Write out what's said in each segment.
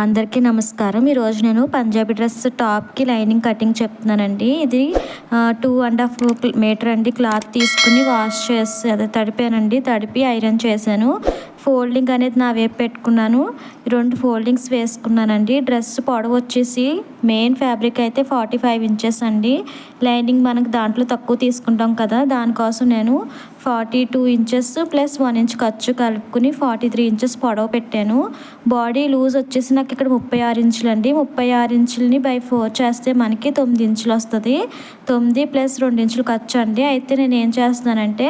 అందరికీ నమస్కారం. ఈరోజు నేను పంజాబీ డ్రెస్ టాప్కి లైనింగ్ కటింగ్ చెప్తున్నానండి. ఇది టూ అండ్ హాఫ్ మీటర్ అండి క్లాత్ తీసుకుని వాష్ చేసి అదే తడిపానండి. తడిపి ఐరన్ చేశాను. ఫోల్డింగ్ అనేది నా వైపు పెట్టుకున్నాను. రెండు ఫోల్డింగ్స్ వేసుకున్నానండి. డ్రెస్ పొడవు వచ్చేసి మెయిన్ ఫ్యాబ్రిక్ అయితే ఫార్టీ ఫైవ్ ఇంచెస్ అండి. లైనింగ్ మనకు దాంట్లో తక్కువ తీసుకుంటాం కదా దానికోసం నేను forty two inches plus one inch ఖర్చు కలుపుకుని ఫార్టీ త్రీ ఇంచెస్ పొడవు పెట్టాను. బాడీ లూజ్ వచ్చేసి నాకు ఇక్కడ ముప్పై ఆరు ఇంచులు అండి ముప్పై ఆరు ఇంచులని బై ఫోర్ చేస్తే మనకి తొమ్మిది ఇంచులు వస్తుంది. తొమ్మిది ప్లస్ రెండు ఇంచులు ఖర్చు అండి. అయితే నేను ఏం చేస్తున్నానంటే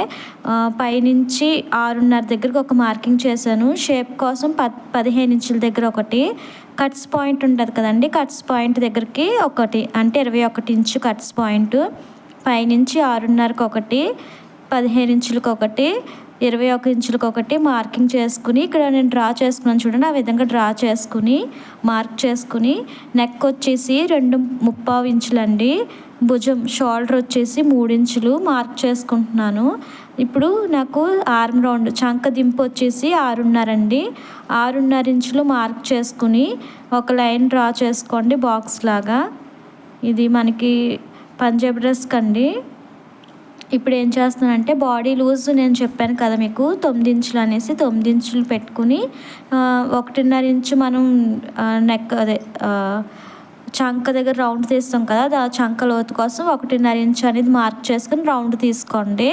పైనుంచి ఆరున్నర దగ్గరకు ఒక మార్కింగ్ చేశాను. షేప్ కోసం పద్ పదిహేను ఇంచుల దగ్గర ఒకటి. కట్స్ పాయింట్ ఉంటుంది కదండి కట్స్ పాయింట్ దగ్గరికి ఒకటి. అంటే ఇరవై ఒకటి ఇంచు కట్స్ పాయింట్. పైనుంచి ఆరున్నరకు ఒకటి. పదిహేను ఇంచులకు ఒకటి. ఇరవై ఒక ఇంచులకు ఒకటి. మార్కింగ్ చేసుకుని ఇక్కడ నేను డ్రా చేసుకున్నాను చూడండి ఆ విధంగా డ్రా చేసుకుని మార్క్ చేసుకుని నెక్ వచ్చేసి రెండు ముప్పావు ఇంచులండి. భుజం షోల్డర్ వచ్చేసి మూడించులు మార్క్ చేసుకుంటున్నాను. ఇప్పుడు నాకు ఆర్మ్ రౌండ్ చంక దింపు వచ్చేసి ఆరున్నర అండి. ఆరున్నర ఇంచులు మార్క్ చేసుకుని ఒక లైన్ డ్రా చేసుకోండి బాక్స్ లాగా. ఇది మనకి పంజాబ్ డ్రెస్ కండి. ఇప్పుడు ఏం చేస్తున్నానంటే బాడీ లూజ్ నేను చెప్పాను కదా మీకు తొమ్మిది ఇంచులు అనేసి తొమ్మిది ఇంచులు పెట్టుకుని ఒకటిన్నర ఇంచు మనం నెక్ అదే చంక దగ్గర రౌండ్ తీస్తాం కదా చంక లోతు కోసం ఒకటిన్నర ఇంచు అనేది మార్క్ చేసుకుని రౌండ్ తీసుకోండి.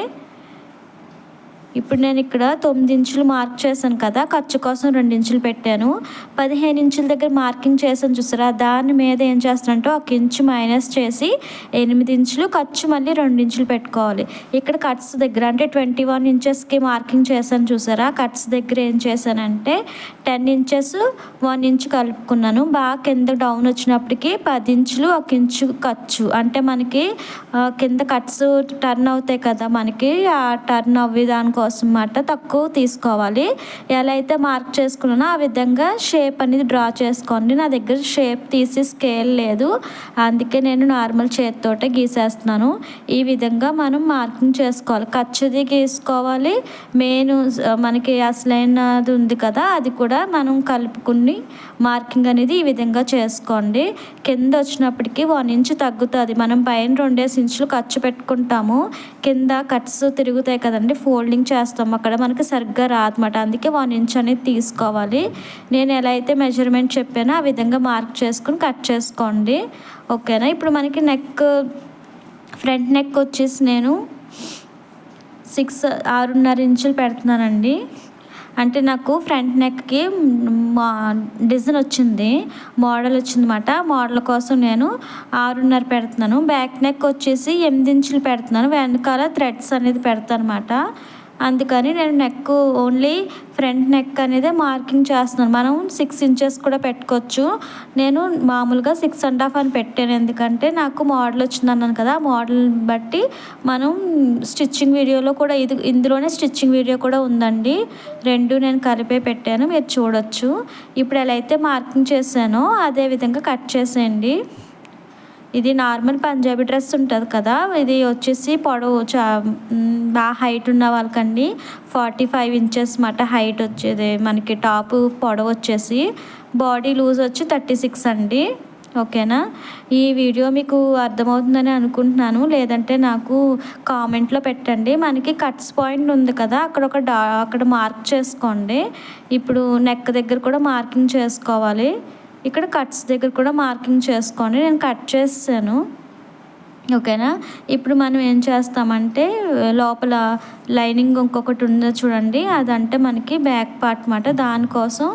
ఇప్పుడు నేను ఇక్కడ తొమ్మిది ఇంచులు మార్క్ చేశాను కదా ఖర్చు కోసం రెండు ఇంచులు పెట్టాను. పదిహేను ఇంచుల దగ్గర మార్కింగ్ చేశాను చూసారా? దాని మీద ఏం చేస్తానంటే ఒక ఇంచు మైనస్ చేసి ఎనిమిది ఇంచులు ఖర్చు మళ్ళీ రెండు ఇంచులు పెట్టుకోవాలి. ఇక్కడ కట్స్ దగ్గర అంటే ట్వంటీ వన్ ఇంచెస్కి మార్కింగ్ చేశాను చూసారా? కట్స్ దగ్గర ఏం చేశానంటే టెన్ ఇంచెస్ వన్ ఇంచు కలుపుకున్నాను. బాగా కింద డౌన్ వచ్చినప్పటికి పది ఇంచులు ఒక ఇంచు ఖర్చు. అంటే మనకి కింద కట్స్ టర్న్ అవుతాయి కదా మనకి ఆ టర్న్ అవ్వే దానికి కోసం మాట తక్కువ తీసుకోవాలి. ఎలా అయితే మార్క్ చేసుకున్నానో ఆ విధంగా షేప్ అనేది డ్రా చేసుకోండి. నా దగ్గర షేప్ తీసి స్కేల్ లేదు. అందుకే నేను నార్మల్ చేతితోటే గీసేస్తున్నాను. ఈ విధంగా మనం మార్కింగ్ చేసుకోవాలి. ఖర్చుది గీసుకోవాలి. మెయిన్ మనకి అసలైనది ఉంది కదా అది కూడా మనం కలుపుకుని మార్కింగ్ అనేది ఈ విధంగా చేసుకోండి. కింద వచ్చినప్పటికీ వన్ ఇంచ్ తగ్గుతుంది. మనం పైన రెండేసి ఇంచులు ఖర్చు పెట్టుకుంటాము. కింద కట్స్ తిరుగుతాయి కదండి ఫోల్డింగ్ చేస్తాం. అక్కడ మనకి సరిగ్గా రాదన్నమాట. అందుకే వన్ ఇంచ్ అనేది తీసుకోవాలి. నేను ఎలా అయితే మెజర్మెంట్ చెప్పానో ఆ విధంగా మార్క్ చేసుకుని కట్ చేసుకోండి. ఓకేనా? ఇప్పుడు మనకి నెక్ ఫ్రంట్ నెక్ వచ్చేసి నేను సిక్స్ ఆరున్నర ఇంచులు పెడుతున్నానండి. అంటే నాకు ఫ్రంట్ నెక్కి మా డిజైన్ వచ్చింది మోడల్ వచ్చిందన్నమాట. మోడల్ కోసం నేను ఆరున్నర పెడుతున్నాను. బ్యాక్ నెక్ వచ్చేసి ఎనిమిది ఇంచులు పెడుతున్నాను. వెనకాల థ్రెడ్స్ అనేది పెడతాను అనమాట అందుకని నేను నెక్ ఓన్లీ ఫ్రంట్ నెక్ అనేది మార్కింగ్ చేస్తున్నాను. మనం సిక్స్ ఇంచెస్ కూడా పెట్టుకోవచ్చు. నేను మామూలుగా సిక్స్ అండ్ హాఫ్ అని పెట్టాను. ఎందుకంటే నాకు మోడల్ వచ్చింది అన్నాను కదా మోడల్ బట్టి మనం స్టిచ్చింగ్ వీడియోలో కూడా ఇది ఇందులోనే స్టిచ్చింగ్ వీడియో కూడా ఉందండి. రెండు నేను కలిపే పెట్టాను మీరు చూడొచ్చు. ఇప్పుడు ఎలా అయితే మార్కింగ్ చేశానో అదే విధంగా కట్ చేసేయండి. ఇది నార్మల్ పంజాబీ డ్రెస్ ఉంటుంది కదా ఇది వచ్చేసి పొడవు చా బాగా హైట్ ఉన్న వాళ్ళకండి. ఫార్టీ ఫైవ్ ఇంచెస్ మాట హైట్ వచ్చేది మనకి టాప్ పొడవు వచ్చేసి బాడీ లూజ్ వచ్చి థర్టీ సిక్స్ అండి. ఓకేనా? ఈ వీడియో మీకు అర్థమవుతుందని అనుకుంటున్నాను. లేదంటే నాకు కామెంట్లో పెట్టండి. మనకి కట్స్ పాయింట్ ఉంది కదా అక్కడ ఒక డా అక్కడ మార్క్ చేసుకోండి. ఇప్పుడు నెక్ దగ్గర కూడా మార్కింగ్ చేసుకోవాలి. ఇక్కడ కట్స్ దగ్గర కూడా మార్కింగ్ చేసుకోండి నేను కట్ చేసాను ఓకేనా? ఇప్పుడు మనం ఏం చేస్తామంటే లోపల లైనింగ్ ఇంకొకటి ఉందో చూడండి. అదంటే మనకి బ్యాక్ పార్ట్ అనమాట దానికోసం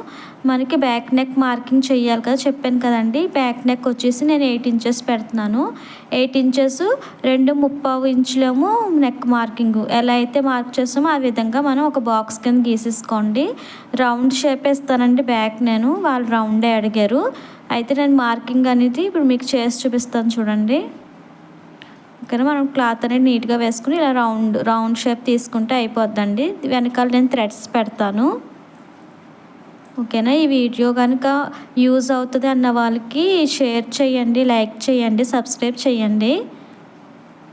మనకి బ్యాక్ నెక్ మార్కింగ్ చేయాలి కదా. చెప్పాను కదండి. బ్యాక్ నెక్ వచ్చేసి నేను ఎయిట్ ఇంచెస్ పెడుతున్నాను. ఎయిట్ ఇంచెస్ రెండు ముప్పావు ఇంచులేమో నెక్ మార్కింగ్. ఎలా అయితే మార్క్ చేస్తామో ఆ విధంగా మనం ఒక బాక్స్ కింద గీసేసుకోండి. రౌండ్ షేప్ వేస్తానండి బ్యాక్ నేను. వాళ్ళు రౌండే అడిగారు. అయితే నేను మార్కింగ్ అనేది ఇప్పుడు మీకు చేసి చూపిస్తాను చూడండి. ఓకేనా మనం క్లాత్ అనేది నీట్గా వేసుకుని ఇలా రౌండ్ రౌండ్ షేప్ తీసుకుంటే అయిపోద్దండి. వెనకాల నేను థ్రెడ్స్ పెడతాను. ఓకేనా? ఈ వీడియో కనుక యూజ్ అవుతుంది అన్న వాళ్ళకి షేర్ చేయండి లైక్ చేయండి సబ్స్క్రైబ్ చేయండి.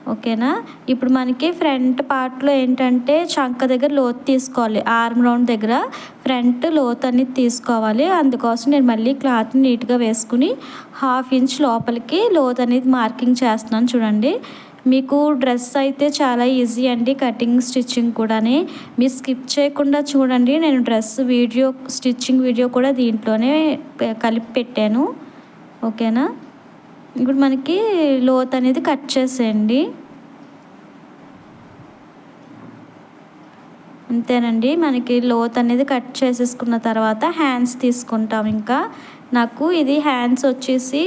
ఓకేనా? ఇప్పుడు మనకి ఫ్రంట్ పార్ట్లో ఏంటంటే చంక దగ్గర లోతు తీసుకోవాలి. ఆర్మ్ రౌండ్ దగ్గర ఫ్రంట్ లోతు అనేది తీసుకోవాలి. అందుకోసం నేను మళ్ళీ క్లాత్ని నీట్గా వేసుకుని హాఫ్ ఇంచ్ లోపలికి లోతు అనేది మార్కింగ్ చేస్తున్నాను చూడండి. మీకు డ్రెస్ అయితే చాలా ఈజీ అండి కటింగ్ స్టిచ్చింగ్ కూడానే. మీరు స్కిప్ చేయకుండా చూడండి. నేను డ్రెస్ వీడియో స్టిచ్చింగ్ వీడియో కూడా దీంట్లోనే కలిపి పెట్టాను. ఓకేనా? ఇప్పుడు మనకి లోత్ అనేది కట్ చేసేయండి. అంతేనండి మనకి లోత్ అనేది కట్ చేసేసుకున్న తర్వాత హ్యాండ్స్ తీసుకుంటాం ఇంకా. నాకు ఇది హ్యాండ్స్ వచ్చేసి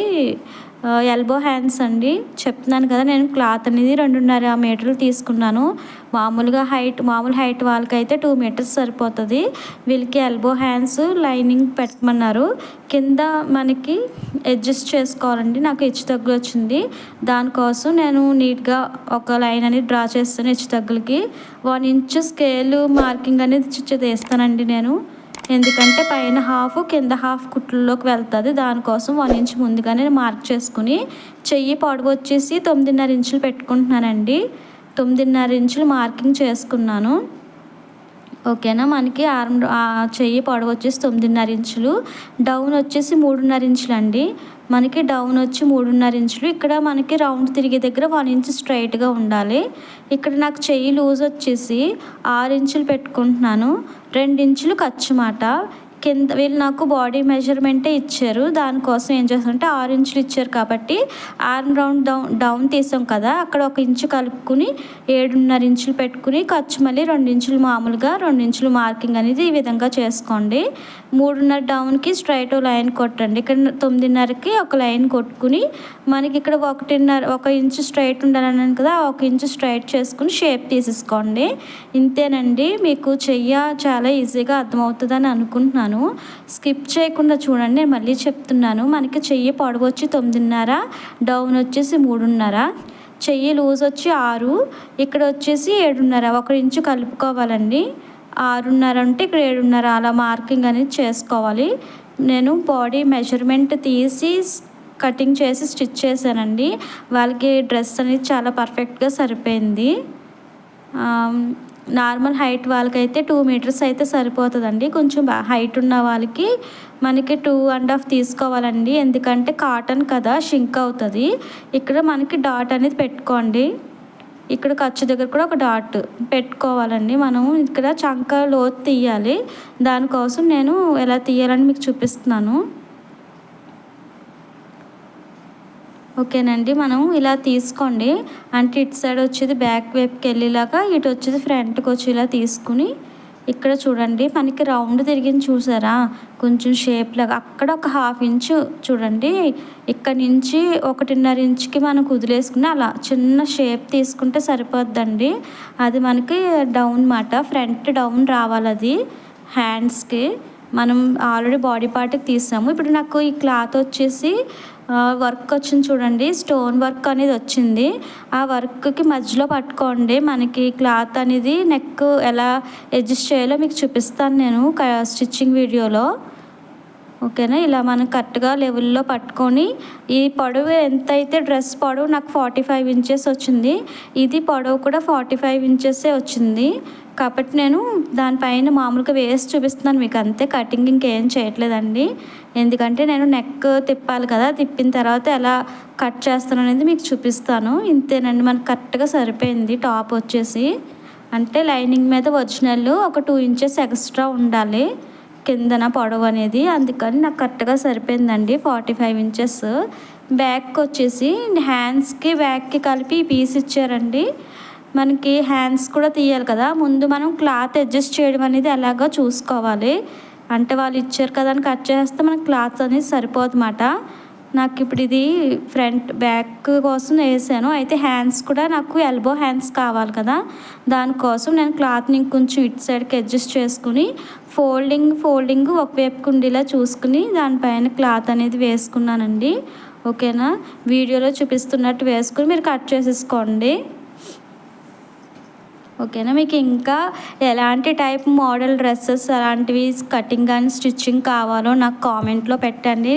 ఎల్బో హ్యాండ్స్ అండి చెప్తున్నాను కదా నేను క్లాత్ అనేది రెండున్నర మీటర్లు తీసుకున్నాను మామూలుగా హైట్ మామూలు హైట్ వాళ్ళకైతే టూ మీటర్స్ సరిపోతుంది వీళ్ళకి ఎల్బో హ్యాండ్స్ లైనింగ్ పెట్టమన్నారు కింద మనకి అడ్జస్ట్ చేసుకోవాలండి నాకు హెచ్చు తగ్గులు వచ్చింది దానికోసం నేను నీట్గా ఒక లైన్ అనేది డ్రా చేస్తాను హెచ్చు తగ్గులకి వన్ ఇంచ్ స్కేలు మార్కింగ్ అనేది తీస్తానండి నేను ఎందుకంటే పైన హాఫ్ కింద హాఫ్ కుట్లలోకి వెళ్తుంది. దానికోసం వన్ ఇంచ్ ముందుగానే మార్క్ చేసుకుని చెయ్యి పొడవు వచ్చేసి తొమ్మిదిన్నర ఇంచులు పెట్టుకుంటున్నానండి. తొమ్మిదిన్నర ఇంచులు మార్కింగ్ చేసుకున్నాను. ఓకేనా? మనకి ఆర్మ్ చెయ్యి పొడవు వచ్చేసి తొమ్మిదిన్నర ఇంచులు డౌన్ వచ్చేసి మూడున్నర ఇంచులు అండి మనకి డౌన్ వచ్చి మూడున్నర ఇంచులు. ఇక్కడ మనకి రౌండ్ తిరిగే దగ్గర వన్ ఇంచ్ స్ట్రైట్గా ఉండాలి. ఇక్కడ నాకు చెయ్యి లూజ్ వచ్చేసి ఆరు ఇంచులు పెట్టుకుంటున్నాను. రెండు ఇంచులు ఖర్చు మాట. కింద వీళ్ళు నాకు బాడీ మెజర్మెంటే ఇచ్చారు. దానికోసం ఏం చేస్తామంటే ఆరు ఇంచులు ఇచ్చారు కాబట్టి ఆర్మ్ రౌండ్ డౌన్ డౌన్ తీసాం కదా. అక్కడ ఒక ఇంచు కలుపుకుని ఏడున్నర ఇంచులు పెట్టుకుని ఖర్చు మళ్ళీ రెండు ఇంచులు మామూలుగా రెండు ఇంచులు మార్కింగ్ అనేది ఈ విధంగా చేసుకోండి. మూడున్నర డౌన్కి స్ట్రైట్ లైన్ కొట్టండి. ఇక్కడ తొమ్మిదిన్నరకి ఒక లైన్ కొట్టుకుని మనకి ఇక్కడ ఒకటిన్నర ఒక ఇంచు స్ట్రైట్ ఉండాలన్నాను కదా ఒక ఇంచు స్ట్రైట్ చేసుకుని షేప్ తీసేసుకోండి. ఇంతేనండి. మీకు చెయ్య చాలా ఈజీగా అర్థమవుతుందని అనుకుంటున్నాను. చెప్తున్నాను. స్కిప్ చేయకుండా చూడండి నేను మళ్ళీ చెప్తున్నాను. మనకి చెయ్యి పొడవు వచ్చి తొమ్మిదిన్నర డౌన్ వచ్చేసి మూడున్నర చెయ్యి లూజ్ వచ్చి ఆరు ఇక్కడ వచ్చేసి ఏడున్నర. ఒక ఇంచు కలుపుకోవాలండి. ఆరున్నర అంటే ఇక్కడ ఏడున్నర అలా మార్కింగ్ అనేది చేసుకోవాలి. నేను బాడీ మెజర్మెంట్ తీసి కటింగ్ చేసి స్టిచ్ చేశానండి. వాళ్ళకి డ్రెస్ అనేది చాలా పర్ఫెక్ట్గా సరిపోయింది. నార్మల్ హైట్ వాళ్ళకైతే టూ మీటర్స్ అయితే సరిపోతుందండి. కొంచెం హైట్ ఉన్న వాళ్ళకి మనకి టూ అండ్ హాఫ్ తీసుకోవాలండి. ఎందుకంటే కాటన్ కదా షింక్ అవుతుంది. ఇక్కడ మనకి డాట్ అనేది పెట్టుకోండి. ఇక్కడ ఖర్చు దగ్గర కూడా ఒక డాట్ పెట్టుకోవాలండి. మనం ఇక్కడ చంక లోతు తీయాలి. దానికోసం నేను ఎలా తీయాలని మీకు చూపిస్తున్నాను. ఓకేనండి మనం ఇలా తీసుకోండి. అంటే ఇటు సైడ్ వచ్చేది బ్యాక్ వైపుకి వెళ్ళేలాగా ఇటు వచ్చేది ఫ్రంట్కి వచ్చి ఇలా తీసుకుని ఇక్కడ చూడండి. మనకి రౌండ్ తిరిగింది చూసారా? కొంచెం షేప్ లాగా. అక్కడ ఒక హాఫ్ ఇంచు చూడండి. ఇక్కడ నుంచి ఒకటిన్నర ఇంచుకి మనం కుదిలేసుకుని అలా చిన్న షేప్ తీసుకుంటే సరిపోద్దండి. అది మనకి డౌన్ మాట ఫ్రంట్ డౌన్ రావాలి అది. హ్యాండ్స్కి. మనం ఆల్రెడీ బాడీ పార్ట్కి తీసాము. ఇప్పుడు నాకు ఈ క్లాత్ వచ్చేసి వర్క్ వచ్చింది చూడండి. స్టోన్ వర్క్ అనేది వచ్చింది. ఆ వర్క్కి మధ్యలో పట్టుకోండి. మనకి క్లాత్ అనేది నెక్ ఎలా అడ్జస్ట్ చేయాలో మీకు చూపిస్తాను నేను స్టిచ్చింగ్ వీడియోలో ఓకేనా ఇలా మనం కరెక్ట్గా లెవెల్లో పట్టుకొని ఈ పొడవు ఎంత అయితే డ్రెస్ పొడవు నాకు ఫార్టీ ఫైవ్ ఇంచెస్ వచ్చింది. ఇది పొడవు కూడా ఫార్టీ ఫైవ్ ఇంచెసే వచ్చింది. కాబట్టి నేను దానిపైన మామూలుగా వేసి చూపిస్తున్నాను మీకు అంతే. కటింగ్ ఇంకేం చేయట్లేదండి. ఎందుకంటే నేను నెక్ తిప్పాలి కదా తిప్పిన తర్వాత ఎలా కట్ చేస్తాను అనేది మీకు చూపిస్తాను. ఇంతేనండి మనకు కరెక్ట్గా సరిపోయింది టాప్ వచ్చేసి. అంటే లైనింగ్ మీద ఒరిజినల్ ఒక టూ ఇంచెస్ ఎక్స్ట్రా ఉండాలి కిందన పొడవు అనేది. అందుకని నాకు కరెక్ట్గా సరిపోయిందండి ఫార్టీ ఫైవ్ ఇంచెస్. బ్యాక్ వచ్చేసి హ్యాండ్స్కి బ్యాక్కి కలిపి పీస్ ఇచ్చారండి. మనకి హ్యాండ్స్ కూడా తీయాలి కదా. ముందు మనం క్లాత్ అడ్జస్ట్ చేయడం అనేది ఎలాగో చూసుకోవాలి. అంటే వాళ్ళు ఇచ్చారు కదా అని కట్ చేస్తే మనకి క్లాత్ అనేది సరిపోదన్నమాట నాకు ఇప్పుడు ఇది ఫ్రంట్ బ్యాక్ కోసం వేసాను. అయితే హ్యాండ్స్ కూడా నాకు ఎల్బో హ్యాండ్స్ కావాలి కదా. దానికోసం నేను క్లాత్ని ఇంకొంచెం ఇటు సైడ్కి అడ్జస్ట్ చేసుకుని ఫోల్డింగ్ ఫోల్డింగ్ ఒకవైపు ఉండేలా చూసుకుని దానిపైన క్లాత్ అనేది వేసుకున్నానండి. ఓకేనా? వీడియోలో చూపిస్తున్నట్టు వేసుకుని మీరు కట్ చేసేసుకోండి. ఓకేనా? మీకు ఇంకా ఎలాంటి టైప్ మోడల్ డ్రెస్సెస్ అలాంటివి కటింగ్ కానీ స్టిచ్చింగ్ కావాలో నాకు కామెంట్లో పెట్టండి.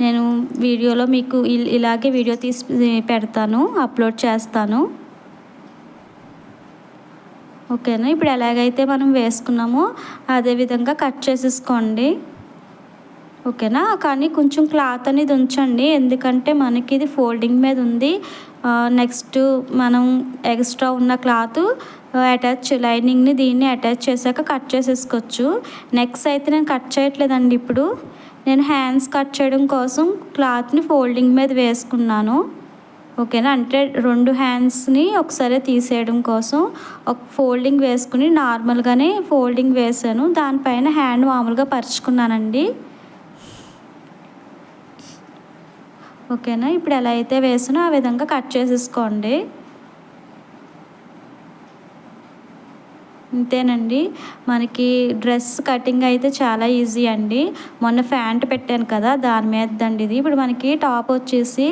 నేను వీడియోలో మీకు ఇలాగే వీడియో తీసి పెడతాను అప్లోడ్ చేస్తాను. ఓకేనా? ఇప్పుడు ఎలాగైతే మనం వేసుకున్నామో అదే విధంగా కట్ చేసేసుకోండి. ఓకేనా? కానీ కొంచెం క్లాత్ అనేది ఉంచండి. ఎందుకంటే మనకి ఇది ఫోల్డింగ్ మీద ఉంది. నెక్స్ట్ మనం ఎక్స్ట్రా ఉన్న క్లాత్ అటాచ్ లైనింగ్ని దీన్ని అటాచ్ చేశాక కట్ చేసేసుకోవచ్చు. నెక్స్ట్ అయితే నేను కట్ చేయట్లేదండి ఇప్పుడు. నేను హ్యాండ్స్ కట్ చేయడం కోసం క్లాత్ని ఫోల్డింగ్ మీద వేసుకున్నాను. ఓకేనా అంటే రెండు హ్యాండ్స్ని ఒకసారి తీసేయడం కోసం ఒక ఫోల్డింగ్ వేసుకుని నార్మల్గానే ఫోల్డింగ్ వేసాను దానిపైన హ్యాండ్ మామూలుగా పరుచుకున్నానండి. ఓకేనా ఇప్పుడు ఎలా అయితే వేసానో ఆ విధంగా కట్ చేసేసుకోండి. అంతేనండి. మనకి డ్రెస్ కటింగ్ అయితే చాలా ఈజీ అండి. మొన్న ఫ్యాంట్ పెట్టాను కదా దాని మీద అండి ఇది. ఇప్పుడు మనకి టాప్ వచ్చేసి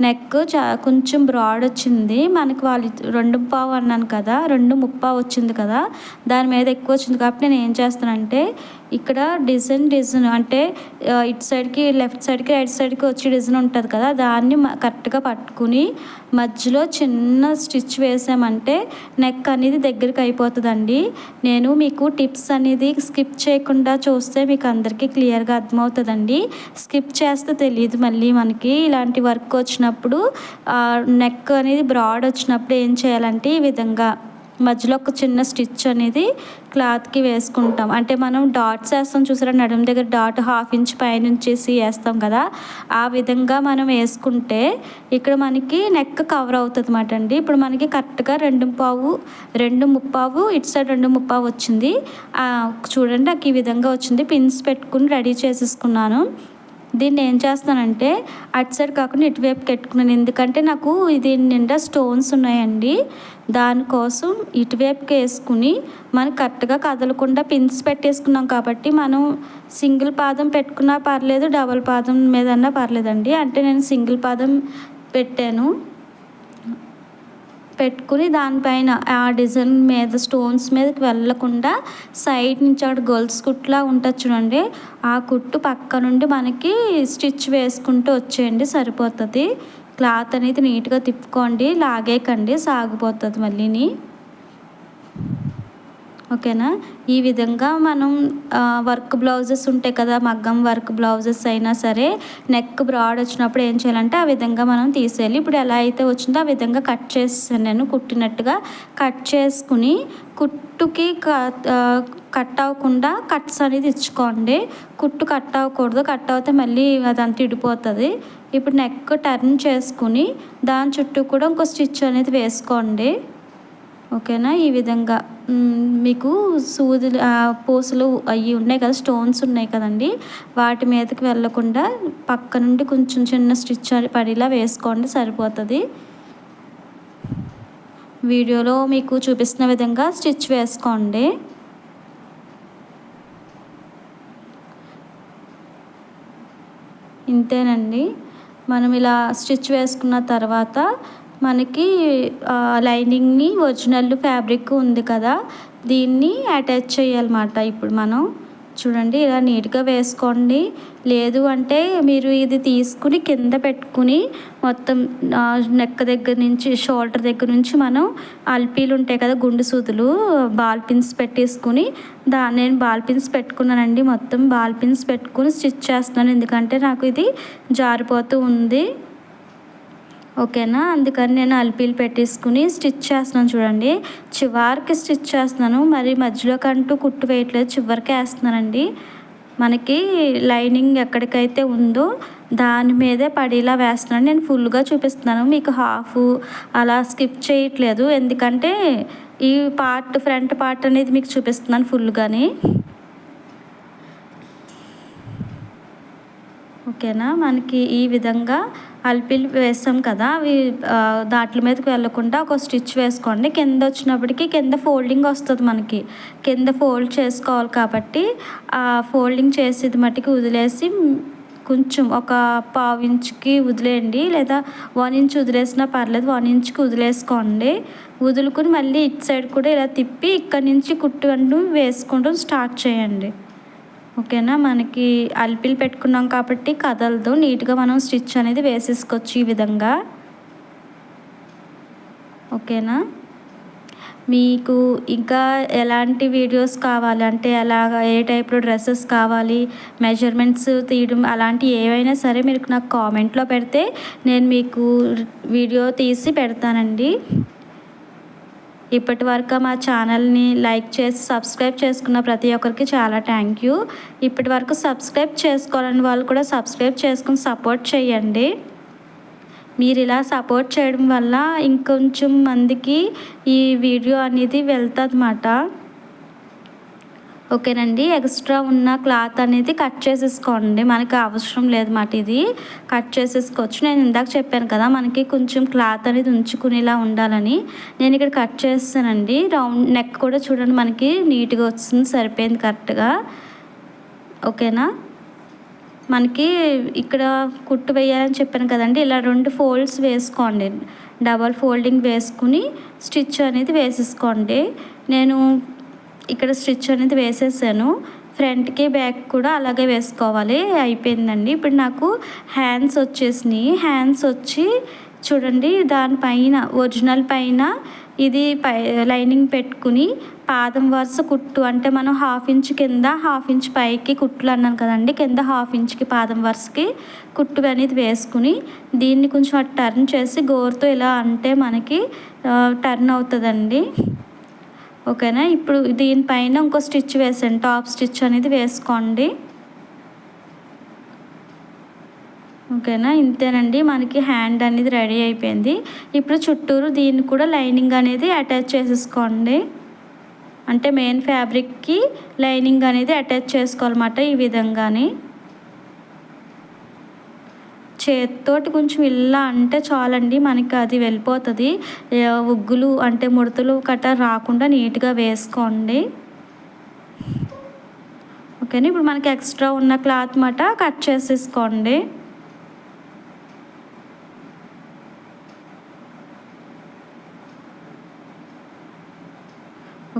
నెక్ చా కొంచెం బ్రాడ్ వచ్చింది. మనకి వాళ్ళు రెండు పావు అన్నాను కదా రెండు ముప్పావు వచ్చింది కదా దాని మీద ఎక్కువ వచ్చింది. కాబట్టి నేను ఏం చేస్తానంటే ఇక్కడ డిజైన్ డిజైన్ అంటే ఇటు సైడ్కి లెఫ్ట్ సైడ్కి రైట్ సైడ్కి వచ్చి డిజైన్ ఉంటుంది కదా దాన్ని కరెక్ట్గా పట్టుకుని మధ్యలో చిన్న స్టిచ్ వేసామంటే నెక్ అనేది దగ్గరికి అయిపోతుందండి. నేను మీకు టిప్స్ అనేది స్కిప్ చేయకుండా చూస్తే మీకు అందరికీ క్లియర్గా అర్థమవుతుందండి. స్కిప్ చేస్తే తెలియదు మళ్ళీ మనకి ఇలాంటి వర్క్ వచ్చినప్పుడు నెక్ అనేది బ్రాడ్ వచ్చినప్పుడు ఏం చేయాలంటే ఈ విధంగా మధ్యలో ఒక చిన్న స్టిచ్ అనేది క్లాత్కి వేసుకుంటాం. అంటే మనం డాట్స్ వేస్తాం చూసారా? నడుము దగ్గర డాట్ హాఫ్ ఇంచ్ పైనుంచేసి వేస్తాం కదా? ఆ విధంగా మనం వేసుకుంటే ఇక్కడ మనకి నెక్ కవర్ అవుతుంది అన్నమాట అండి. ఇప్పుడు మనకి కరెక్ట్గా రెండు పావు రెండు ముప్పావు ఇటు సైడ్ రెండు ముప్పావు వచ్చింది. చూడండి నాకు ఈ విధంగా వచ్చింది. పిన్స్ పెట్టుకుని రెడీ చేసేసుకున్నాను. దీన్ని ఏం చేస్తానంటే అటు సైడ్ కాకుండా ఇటువైపు పెట్టుకున్నాను. ఎందుకంటే నాకు దీని నిండా స్టోన్స్ ఉన్నాయండి. దానికోసం ఇటువైపుకి వేసుకుని మనం కరెక్ట్గా కదలకుండా పిన్స్ పెట్టేసుకున్నాం కాబట్టి మనం సింగిల్ పాదం పెట్టుకున్నా పర్లేదు డబల్ పాదం మీదన్నా పర్లేదండి. అంటే నేను సింగిల్ పాదం పెట్టాను. పెట్టుకుని దానిపైన ఆ డిజైన్ మీద స్టోన్స్ మీదకి వెళ్ళకుండా సైడ్ నుంచి అక్కడ గర్ల్స్ కుట్లా ఉంటుంది చూడండి. ఆ కుట్టు పక్క నుండి మనకి స్టిచ్ వేసుకుంటూ వచ్చేయండి సరిపోతుంది. క్లాత్ అనేది నీట్గా తిప్పుకోండి లాగేయకండి సాగిపోతుంది మళ్ళీని. ఓకేనా? ఈ విధంగా మనం వర్క్ బ్లౌజెస్ ఉంటాయి కదా మగ్గం వర్క్ బ్లౌజెస్ అయినా సరే నెక్ బ్రాడ్ వచ్చినప్పుడు ఏం చేయాలంటే ఆ విధంగా మనం తీసేయాలి. ఇప్పుడు ఎలా అయితే వచ్చిందో ఆ విధంగా కట్ చేసాను నేను కుట్టినట్టుగా. కట్ చేసుకుని కుట్టుకి కట్ అవ్వకుండా కట్స్ అనేది ఇచ్చుకోండి. కుట్టు కట్ అవ్వకూడదు. కట్ అవుతే మళ్ళీ అదంతా ఇడిపోతుంది. ఇప్పుడు నెక్ టర్న్ చేసుకుని దాని చుట్టూ కూడా ఇంకో స్టిచ్ అనేది వేసుకోండి. ఓకేనా? ఈ విధంగా మీకు సూది పూసలు అవి ఉన్నాయి కదా స్టోన్స్ ఉన్నాయి కదండి. వాటి మీదకి వెళ్ళకుండా పక్క నుండి కొంచెం చిన్న స్టిచ్ పడేలా వేసుకోండి సరిపోతుంది. వీడియోలో మీకు చూపిస్తున్న విధంగా స్టిచ్ వేసుకోండి. ఇంతేనండి. మనం ఇలా స్టిచ్ వేసుకున్న తర్వాత మనకి లైనింగ్ని ఒరిజినల్ ఫ్యాబ్రిక్ ఉంది కదా దీన్ని అటాచ్ చేయాలన్నమాట. ఇప్పుడు మనం చూడండి ఇలా నీట్గా వేసుకోండి. లేదు అంటే మీరు ఇది తీసుకుని కింద పెట్టుకుని మొత్తం నెక్క దగ్గర నుంచి షోల్డర్ దగ్గర నుంచి మనం అల్పీలు ఉంటాయి కదా గుండు సూదులు బాల్ పిన్స్ పెట్టేసుకుని దా నేను బాల్ పిన్స్ పెట్టుకున్నానండి మొత్తం బాల్ పిన్స్ పెట్టుకుని స్టిచ్ చేస్తున్నాను. ఎందుకంటే నాకు ఇది జారిపోతూ ఉంది. ఓకేనా? అందుకని నేను అల్పీలు పెట్టేసుకుని స్టిచ్ చేస్తున్నాను చూడండి. చివరికి స్టిచ్ చేస్తున్నాను. మరి మధ్యలోకి అంటూ కుట్టు వేయట్లేదు. చివరికి వేస్తున్నానండి. మనకి లైనింగ్ ఎక్కడికైతే ఉందో దాని మీదే పడేలా వేస్తున్నాను. నేను ఫుల్గా చూపిస్తున్నాను. మీకు హాఫ్ అలా స్కిప్ చేయట్లేదు. ఎందుకంటే ఈ పార్ట్ ఫ్రంట్ పార్ట్ అనేది మీకు చూపిస్తున్నాను ఫుల్గాని. ఓకేనా? మనకి ఈ విధంగా అల్పిలు వేస్తాం కదా అవి దాట్ల మీదకి వెళ్ళకుండా ఒక స్టిచ్ వేసుకోండి. కింద వచ్చినప్పటికి కింద ఫోల్డింగ్ వస్తుంది మనకి. కింద ఫోల్డ్ చేసుకోవాలి కాబట్టి ఆ ఫోల్డింగ్ చేసేది మట్టికి వదిలేసి కొంచెం ఒక పావు ఇంచుకి వదిలేయండి. లేదా వన్ ఇంచ్ వదిలేసినా పర్లేదు వన్ ఇంచ్కి వదిలేసుకోండి. వదులుకుని మళ్ళీ ఇటు సైడ్ కూడా ఇలా తిప్పి ఇక్కడ నుంచి కుట్టు వేసుకుంటూ స్టార్ట్ చేయండి. ఓకేనా? మనకి అల్పిలు పెట్టుకున్నాం కాబట్టి కదలదు. నీట్గా మనం స్టిచ్ అనేది వేసేసుకోవచ్చు ఈ విధంగా. ఓకేనా? మీకు ఇంకా ఎలాంటి వీడియోస్ కావాలి? అంటే ఎలాగ ఏ టైప్లో డ్రెస్సెస్ కావాలి? మెజర్మెంట్స్ తీయడం అలాంటివి ఏవైనా సరే మీరు నాకు కామెంట్లో పెడితే నేను మీకు వీడియో తీసి పెడతానండి. ఇప్పటి వరకు మా ఛానల్ని లైక్ చేసి సబ్స్క్రైబ్ చేసుకున్న ప్రతి ఒక్కరికి చాలా థ్యాంక్ యూ. ఇప్పటి వరకు సబ్స్క్రైబ్ చేసుకోవాలని వాళ్ళు కూడా సబ్స్క్రైబ్ చేసుకుని సపోర్ట్ చేయండి. మీరు ఇలా సపోర్ట్ చేయడం వల్ల ఇంకొంచెం మందికి ఈ వీడియో అనేది వెళ్తుంది అన్నమాట ఓకేనండి ఎక్స్ట్రా ఉన్న క్లాత్ అనేది కట్ చేసేసుకోండి. మనకి అవసరం లేదు మాట ఇది. కట్ చేసేసుకోవచ్చు. నేను ఇందాక చెప్పాను కదా మనకి కొంచెం క్లాత్ అనేది ఉంచుకునేలా ఉండాలని. నేను ఇక్కడ కట్ చేస్తానండి. రౌండ్ నెక్ కూడా చూడండి మనకి నీట్గా వస్తుంది సరిపోయింది కరెక్ట్గా. ఓకేనా? మనకి ఇక్కడ కుట్టు వేయాలని చెప్పాను కదండి ఇలా రెండు ఫోల్డ్స్ వేసుకోండి. డబల్ ఫోల్డింగ్ వేసుకుని స్టిచ్ అనేది వేసేసుకోండి. నేను ఇక్కడ స్టిచ్ అనేది వేసేసాను. ఫ్రంట్కి బ్యాక్ కూడా అలాగే వేసుకోవాలి. అయిపోయిందండి. ఇప్పుడు నాకు హ్యాండ్స్ వచ్చేసినాయి. హ్యాండ్స్ వచ్చి చూడండి దానిపైన ఒరిజినల్ పైన ఇది పై లైనింగ్ పెట్టుకుని పాదం వరుస కుట్టు అంటే మనం హాఫ్ ఇంచ్ కింద హాఫ్ ఇంచ్ పైకి కుట్లు అన్నాను కదండి కింద హాఫ్ ఇంచ్కి పాదం వరుసకి కుట్టు అనేది వేసుకుని దీన్ని కొంచెం టర్న్ చేసి గోరుతో ఇలా అంటే మనకి టర్న్ అవుతుందండి. ఓకేనా? ఇప్పుడు దీనిపైన ఇంకో స్టిచ్ వేసాను టాప్ స్టిచ్ అనేది వేసుకోండి. ఓకేనా? ఇంతేనండి. మనకి హ్యాండ్ అనేది రెడీ అయిపోయింది. ఇప్పుడు చుట్టూరు దీన్ని కూడా లైనింగ్ అనేది అటాచ్ చేసేసుకోండి. అంటే మెయిన్ ఫ్యాబ్రిక్కి లైనింగ్ అనేది అటాచ్ చేసుకోవాలన్నమాట ఈ విధంగానే. చేతితోటి కొంచెం ఇలా అంటే చాలండి మనకి అది వెళ్ళిపోతుంది. ఉగ్గులు అంటే ముడతలు కట్ట రాకుండా నీట్గా వేసుకోండి. ఓకేనా? ఇప్పుడు మనకి ఎక్స్ట్రా ఉన్న క్లాత్ మాట కట్ చేసేసుకోండి.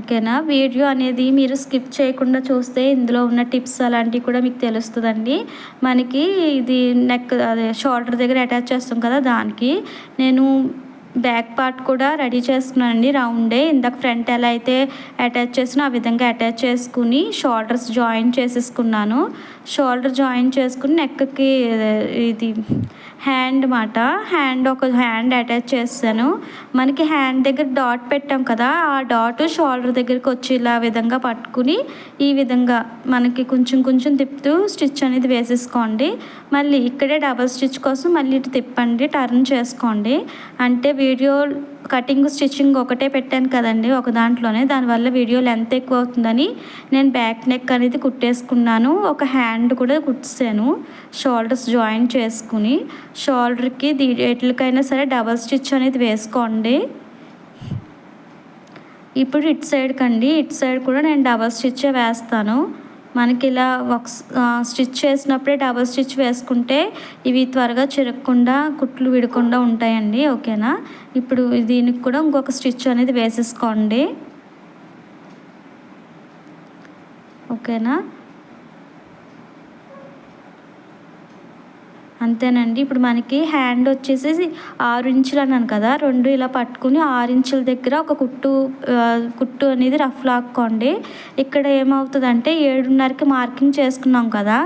ఓకేనా? వీడియో అనేది మీరు స్కిప్ చేయకుండా చూస్తే ఇందులో ఉన్న టిప్స్ అలాంటివి కూడా మీకు తెలుస్తుందండి. మనకి ఇది నెక్ అదే షోల్డర్ దగ్గర అటాచ్ చేస్తాం కదా దానికి. నేను బ్యాక్ పార్ట్ కూడా రెడీ చేసుకున్నానండి రౌండే. ఇందాక ఫ్రంట్ ఎలా అయితే అటాచ్ చేసినా ఆ విధంగా అటాచ్ చేసుకుని షోల్డర్స్ జాయిన్ చేసేసుకున్నాను. షోల్డర్ జాయిన్ చేసుకుని నెక్కి ఇది హ్యాండ్ మాట హ్యాండ్ ఒక హ్యాండ్ అటాచ్ చేస్తాను మనకి హ్యాండ్ దగ్గర డాట్ పెట్టాం కదా ఆ డాట్ షోల్డర్ దగ్గరికి వచ్చి ఇలా విధంగా పట్టుకుని ఈ విధంగా మనకి కొంచెం కొంచెం తిప్పుతూ స్టిచ్ అనేది వేసేసుకోండి. మళ్ళీ ఇక్కడే డబల్ స్టిచ్ కోసం మళ్ళీ ఇటు తిప్పండి టర్న్ చేసుకోండి. అంటే వీడియో కటింగ్ స్టిచ్చింగ్ ఒకటే పెట్టాను కదండి ఒక దాంట్లోనే. దానివల్ల వీడియో లెంత్ ఎక్కువ అవుతుందని నేను బ్యాక్ నెక్ అనేది కుట్టేసుకున్నాను. ఒక హ్యాండ్ కూడా కుట్టాను షోల్డర్స్ జాయిన్ చేసుకుని. షోల్డర్కి దీ ఎట్లకైనా సరే డబల్ స్టిచ్ అనేది వేసుకోండి. ఇప్పుడు ఇటు సైడ్ కండి ఇటు సైడ్ కూడా నేను డబల్ స్టిచ్చే వేస్తాను. మనకి ఇలా ఒక స్టిచ్ చేసినప్పుడే డబల్ స్టిచ్ వేసుకుంటే ఇవి త్వరగా చిరగకుండా కుట్లు విడకుండా ఉంటాయండి ఓకేనా? ఇప్పుడు దీనికి కూడా ఇంకొక స్టిచ్ అనేది వేసేసుకోండి. ఓకేనా? అంతేనండి. ఇప్పుడు మనకి హ్యాండ్ వచ్చేసి ఆరు ఇంచులు అన్నాను కదా రెండు ఇలా పట్టుకుని ఆరు ఇంచుల దగ్గర ఒక కుట్టు కుట్టు అనేది రఫ్ లాక్కోండి. ఇక్కడ ఏమవుతుందంటే ఏడున్నరకి మార్కింగ్ చేసుకున్నాం కదా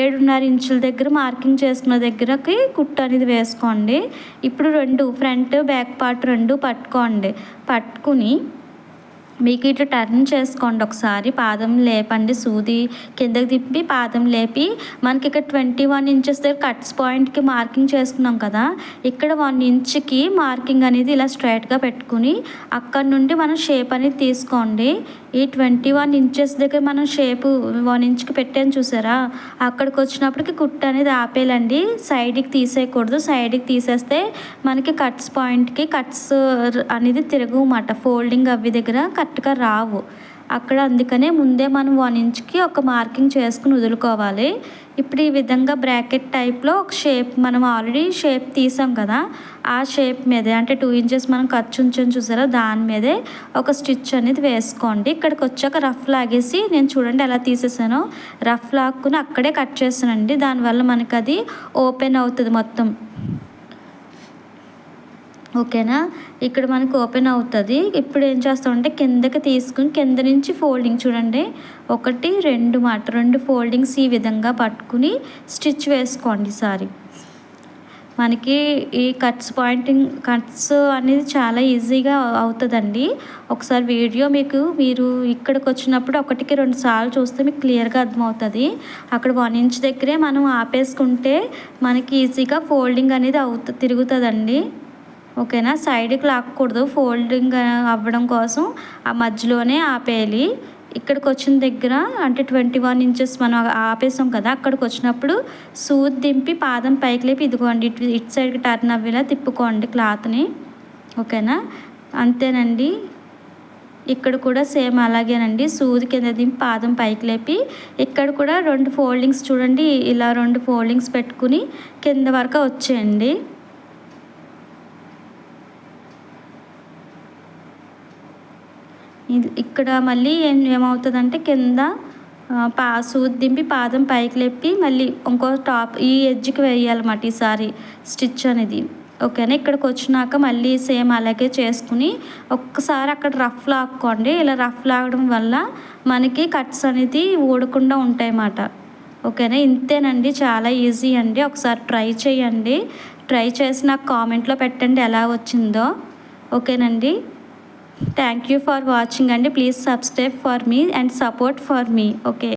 ఏడున్నర ఇంచుల దగ్గర మార్కింగ్ చేసుకున్న దగ్గరకి కుట్టు అనేది వేసుకోండి. ఇప్పుడు రెండు ఫ్రంట్ బ్యాక్ పార్ట్ రెండు పట్టుకోండి. పట్టుకుని మీకు ఇట్లా టర్న్ చేసుకోండి ఒకసారి. పాదం లేపండి సూది కిందకి తిప్పి పాదం లేపి మనకి ఇక్కడ ట్వంటీ వన్ ఇంచెస్ దగ్గర కట్స్ పాయింట్కి మార్కింగ్ చేసుకున్నాం కదా. ఇక్కడ వన్ ఇంచ్కి మార్కింగ్ అనేది ఇలా స్ట్రైట్గా పెట్టుకుని అక్కడ నుండి మనం షేప్ అనేది తీసుకోండి. ఈ ట్వంటీ వన్ ఇంచెస్ దగ్గర మనం షేపు వన్ ఇంచ్కి పెట్టాను చూసారా? అక్కడికి వచ్చినప్పటికి కుట్టు అనేది ఆపేయాలండి. సైడ్కి తీసేయకూడదు. సైడ్కి తీసేస్తే మనకి కట్స్ పాయింట్కి కట్స్ అనేది తిరగమాట ఫోల్డింగ్ అవి దగ్గర కరెక్ట్గా రావు. అక్కడ అందుకనే ముందే మనం వన్ ఇంచ్కి ఒక మార్కింగ్ చేసుకుని వదులుకోవాలి. ఇప్పుడు ఈ విధంగా బ్రాకెట్ టైప్లో ఒక షేప్ మనం ఆల్రెడీ షేప్ తీసాం కదా ఆ షేప్ మీదే అంటే టూ ఇంచెస్ మనం ఖర్చు ఉంచని చూసారా దాని మీదే ఒక స్టిచ్ అనేది వేసుకోండి. ఇక్కడికి వచ్చాక రఫ్ లాగేసి నేను చూడండి ఎలా తీసేసానో. రఫ్ లాక్కుని అక్కడే కట్ చేస్తానండి. దానివల్ల మనకి అది ఓపెన్ అవుతుంది మొత్తం. ఓకేనా? ఇక్కడ మనకు ఓపెన్ అవుతుంది. ఇప్పుడు ఏం చేస్తామంటే కిందకి తీసుకుని కింద నుంచి ఫోల్డింగ్ చూడండి. ఒకటి రెండు మాట రెండు ఫోల్డింగ్స్ ఈ విధంగా పట్టుకుని స్టిచ్ వేసుకోండి సారీ. మనకి ఈ కట్స్ పాయింటింగ్ కట్స్ అనేది చాలా ఈజీగా అవుతుందండి. ఒకసారి వీడియో మీకు మీరు ఇక్కడికి వచ్చినప్పుడు ఒకటికి రెండు సార్లు చూస్తే మీకు క్లియర్గా అర్థమవుతుంది. అక్కడ వన్ ఇంచ్ దగ్గరే మనం ఆపేసుకుంటే మనకి ఈజీగా ఫోల్డింగ్ అనేది అవుతు తిరుగుతుందండి. ఓకేనా? సైడ్కి లాక్కూడదు ఫోల్డింగ్ అవ్వడం కోసం ఆ మధ్యలోనే ఆపేయాలి. ఇక్కడికి వచ్చిన దగ్గర అంటే ట్వంటీ వన్ ఇంచెస్ మనం ఆపేసాం కదా అక్కడికి వచ్చినప్పుడు సూద్ దింపి పాదం పైకి లేపి ఇదిగోండి ఇటు ఇటు సైడ్కి టర్న్ అవ్వేలా తిప్పుకోండి క్లాత్ని. ఓకేనా? అంతేనండి. ఇక్కడ కూడా సేమ్ అలాగేనండి. సూది కింద దింపి పాదం పైకి లేపి ఇక్కడ కూడా రెండు ఫోల్డింగ్స్ చూడండి ఇలా రెండు ఫోల్డింగ్స్ పెట్టుకుని కింద వరకు వచ్చేయండి. ఇక్కడ మళ్ళీ ఏమవుతుందంటే కింద పా సూది దింపి పాదం పైకి లేపి మళ్ళీ ఇంకో టాప్ ఈ ఎడ్జ్కి వేయాలన్నమాట ఈసారి స్టిచ్ అనేది. ఓకేనా? ఇక్కడికి వచ్చినాక మళ్ళీ సేమ్ అలాగే చేసుకుని ఒక్కసారి అక్కడ రఫ్ లాక్కోండి. ఇలా రఫ్ లాగడం వల్ల మనకి కట్స్ అనేది ఊడకుండా ఉంటాయి అన్నమాట ఓకేనా? ఇంతేనండి. చాలా ఈజీ అండి. ఒకసారి ట్రై చేయండి. ట్రై చేసి నాకు కామెంట్లో పెట్టండి ఎలా వచ్చిందో. ఓకేనండి? థ్యాంక్ యూ ఫర్ వాచింగ్ అండి please subscribe for me and support for me okay